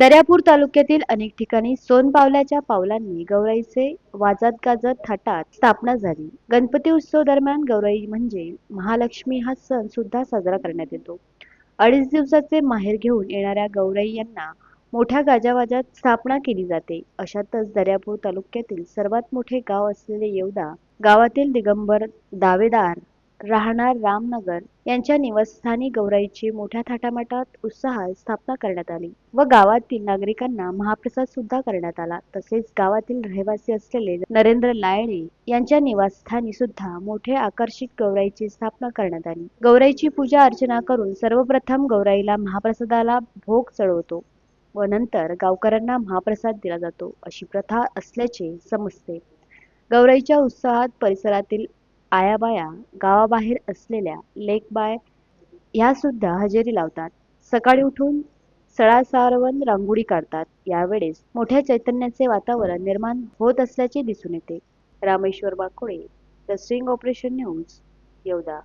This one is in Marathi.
दर्यापूर तालुक्यातील अनेक ठिकाणी सोनपावलाच्या पावलांनी गौराईचे वाजत गाजत थाटात स्थापना झाली. गणपती उत्सव दरम्यान गौराई म्हणजे महालक्ष्मी हा सण सुद्धा साजरा करण्यात येतो. अडीच दिवसाचे माहेर घेऊन येणाऱ्या गौराई यांना मोठ्या गाजावाजात स्थापना केली जाते. अशातच दर्यापूर तालुक्यातील सर्वात मोठे गाव असलेले येवदा गावातील दिगंबर दावेदार राहणार रामनगर यांच्या निवासस्थानी गौराईची मोठ्या थाटामाटात उत्साहात स्थापना करण्यात आली व गावातील नागरिकांना महाप्रसाद सुद्धा करण्यात आला. तसेच गावातील रहिवासी असलेले नरेंद्र लायणे यांच्या निवासस्थानी सुद्धा मोठे आकर्षित गौराईची स्थापना करण्यात आली. गौराईची पूजा अर्चना करून सर्वप्रथम गौराईला महाप्रसादाला भोग चढवतो व नंतर गावकऱ्यांना महाप्रसाद दिला जातो अशी प्रथा असल्याचे समजते. गौराईच्या उत्साहात परिसरातील आयाबाया गावाबाहेर असलेल्या लेकबाय ह्यासुद्धा हजेरी लावतात. सकाळी उठून सळासारवण रांगोळी काढतात. यावेळेस मोठ्या चैतन्याचे वातावरण निर्माण होत असल्याचे दिसून येते. Rameshwar Bakole the string operation news Yevda.